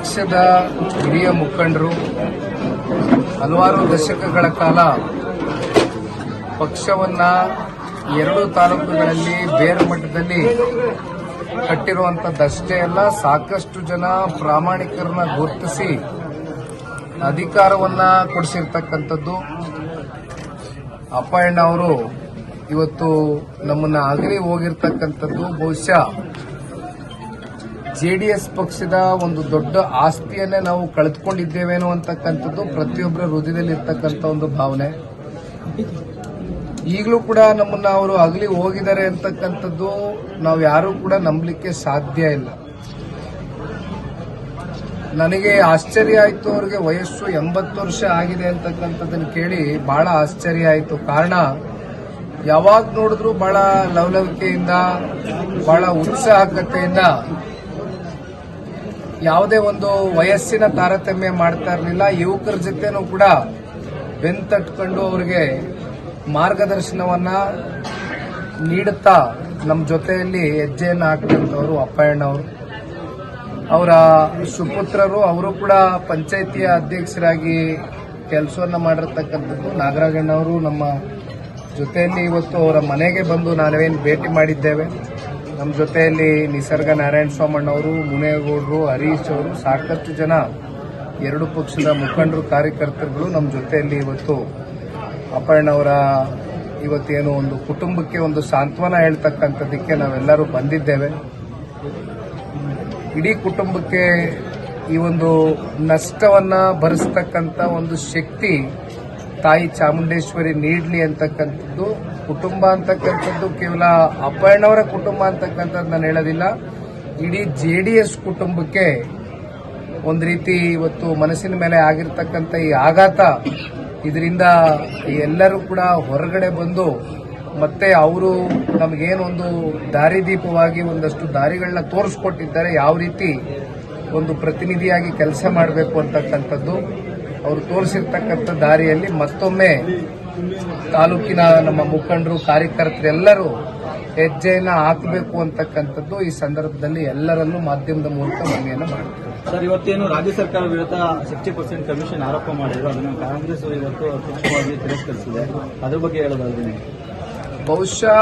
ಪಕ್ಷದ ಹಿರಿಯ ಮುಖಂಡರು, ಹಲವಾರು ದಶಕಗಳ ಕಾಲ ಪಕ್ಷವನ್ನ ಎರಡು ತಾಲೂಕುಗಳಲ್ಲಿ ಬೇರೆ ಮಟ್ಟದಲ್ಲಿ ಕಟ್ಟಿರುವಂತದ್ದಷ್ಟೇ ಅಲ್ಲ, ಸಾಕಷ್ಟು ಜನ ಪ್ರಾಮಾಣಿಕರನ್ನ ಗುರುತಿಸಿ ಅಧಿಕಾರವನ್ನ ಕೊಡಿಸಿರ್ತಕ್ಕಂಥದ್ದು. ಅಪ್ಪಣ್ಣ ಅವರು ಇವತ್ತು ನಮ್ಮನ್ನ ಅಗಲಿ ಹೋಗಿರ್ತಕ್ಕಂಥದ್ದು ಬಹುಶಃ ಜೆಡಿಎಸ್ ಪಕ್ಷದ ಒಂದು ದೊಡ್ಡ ಆಸ್ತಿಯನ್ನೇ ನಾವು ಕಳೆದುಕೊಂಡಿದ್ದೇವೇನೋ ಅಂತಕ್ಕಂಥದ್ದು ಪ್ರತಿಯೊಬ್ಬರ ಹೃದಯದಲ್ಲಿ ಇರ್ತಕ್ಕಂಥ ಒಂದು ಭಾವನೆ. ಈಗಲೂ ಕೂಡ ನಮ್ಮನ್ನ ಅವರು ಅಗಲಿ ಹೋಗಿದ್ದಾರೆ ಅಂತಕ್ಕಂಥದ್ದು ನಾವು ಯಾರೂ ಕೂಡ ನಂಬಲಿಕ್ಕೆ ಸಾಧ್ಯ ಇಲ್ಲ. ನನಗೆ ಆಶ್ಚರ್ಯ ಆಯ್ತು ಅವ್ರಿಗೆ ವಯಸ್ಸು ಎಂಬತ್ತು ವರ್ಷ ಆಗಿದೆ ಅಂತಕ್ಕಂಥದ್ದನ್ನು ಕೇಳಿ ಬಹಳ ಆಶ್ಚರ್ಯ ಆಯ್ತು. ಕಾರಣ, ಯಾವಾಗ ನೋಡಿದ್ರು ಬಹಳ ಲವಲವಿಕೆಯಿಂದ, ಬಹಳ ಉತ್ಸಾಹಕತೆಯಿಂದ ಯಾವುದೇ ಒಂದು ವಯಸ್ಸಿನ ತಾರತಮ್ಯ ಮಾಡ್ತಾ ಇರಲಿಲ್ಲ, ಯುವಕರ ಜೊತೆನೂ ಕೂಡ ಬೆಂತಟ್ಕೊಂಡು ಅವರಿಗೆ ಮಾರ್ಗದರ್ಶನವನ್ನ ನೀಡುತ್ತಾ ನಮ್ಮ ಜೊತೆಯಲ್ಲಿ ಹೆಜ್ಜೆಯನ್ನು ಹಾಕಿದಂಥವ್ರು ಅಪ್ಪಯ್ಯಣ್ಣವರು. ಅವರ ಸುಪುತ್ರರು, ಅವರು ಕೂಡ ಪಂಚಾಯಿತಿಯ ಅಧ್ಯಕ್ಷರಾಗಿ ಕೆಲಸವನ್ನು ಮಾಡಿರ್ತಕ್ಕಂಥದ್ದು. ನಾಗರಾಜಣ್ಣವರು ನಮ್ಮ ಜೊತೆಯಲ್ಲಿ ಇವತ್ತು ಅವರ ಮನೆಗೆ ಬಂದು ನಾವೇನು ಭೇಟಿ ಮಾಡಿದ್ದೇವೆ. ನಮ್ಮ ಜೊತೆಯಲ್ಲಿ ನಿಸರ್ಗ ನಾರಾಯಣ ಸ್ವಾಮಣ್ಣವರು, ಮುನೇಗೌಡರು, ಹರೀಶ್ ಅವರು ಸಾಕಷ್ಟು ಜನ. ಎರಡು ಪಕ್ಷದ ಮುಖಂಡರು, ಕಾರ್ಯಕರ್ತರುಗಳು ನಮ್ಮ ಜೊತೆಯಲ್ಲಿ ಇವತ್ತು ಅಪರ್ಣವರ ಇವತ್ತೇನು ಒಂದು ಕುಟುಂಬಕ್ಕೆ ಒಂದು ಸಾಂತ್ವನ ಹೇಳ್ತಕ್ಕಂಥದ್ದಕ್ಕೆ ನಾವೆಲ್ಲರೂ ಬಂದಿದ್ದೇವೆ. ಇಡೀ ಕುಟುಂಬಕ್ಕೆ ಈ ಒಂದು ನಷ್ಟವನ್ನು ಭರಿಸ್ತಕ್ಕಂಥ ಒಂದು ಶಕ್ತಿ ತಾಯಿ ಚಾಮುಂಡೇಶ್ವರಿ ನೀಡಲಿ ಅಂತಕ್ಕಂಥದ್ದು, ಕುಟುಂಬ ಅಂತಕ್ಕಂಥದ್ದು ಕೇವಲ ಅಪ್ಪಣ್ಣವರ ಕುಟುಂಬ ಅಂತಕ್ಕಂಥದ್ದು ನಾನು ಹೇಳೋದಿಲ್ಲ. ಇಡೀ ಜೆ ಡಿ ಎಸ್ ಕುಟುಂಬಕ್ಕೆ ಒಂದು ರೀತಿ ಇವತ್ತು ಮನಸ್ಸಿನ ಮೇಲೆ ಆಗಿರ್ತಕ್ಕಂಥ ಈ ಆಘಾತ, ಇದರಿಂದ ಎಲ್ಲರೂ ಕೂಡ ಹೊರಗಡೆ ಬಂದು ಮತ್ತೆ ಅವರು ನಮಗೇನೊಂದು ದಾರಿದೀಪವಾಗಿ ಒಂದಷ್ಟು ದಾರಿಗಳನ್ನ ತೋರಿಸ್ಕೊಟ್ಟಿದ್ದಾರೆ. ಯಾವ ರೀತಿ ಒಂದು ಪ್ರತಿನಿಧಿಯಾಗಿ ಕೆಲಸ ಮಾಡಬೇಕು ಅಂತಕ್ಕಂಥದ್ದು. ಅವರು ತೋರಿಸಿರ್ತಕ್ಕಂಥ ದಾರಿಯಲ್ಲಿ ಮತ್ತೊಮ್ಮೆ ತಾಲೂಕಿನ ನಮ್ಮ ಮುಖಂಡರು ಕಾರ್ಯಕರ್ತರೆಲ್ಲರೂ ಹೆಜ್ಜೆಯನ್ನ ಹಾಕಬೇಕು ಅಂತಕ್ಕಂಥದ್ದು ಈ ಸಂದರ್ಭದಲ್ಲಿ ಎಲ್ಲರಲ್ಲೂ ಮಾಧ್ಯಮದ ಮೂಲಕ ಮನೆಯನ್ನು ಮಾಡ್ತಾರೆ ಸರ್ ಇವತ್ತೇನು ರಾಜ್ಯ ಸರ್ಕಾರ ವಿರುದ್ಧ ಸಿಕ್ಸ್ಟಿ ಪರ್ಸೆಂಟ್ ಕಮಿಷನ್ ಆರೋಪ ಮಾಡಿದ್ರು. ಅದನ್ನು ಕಾಂಗ್ರೆಸ್ ಇವತ್ತು ತಿರಸ್ಕರಿಸಿದೆ. ಅದ್ರ ಬಗ್ಗೆ ಹೇಳೋದಾದ್ರೆ ಬಹುಶಃ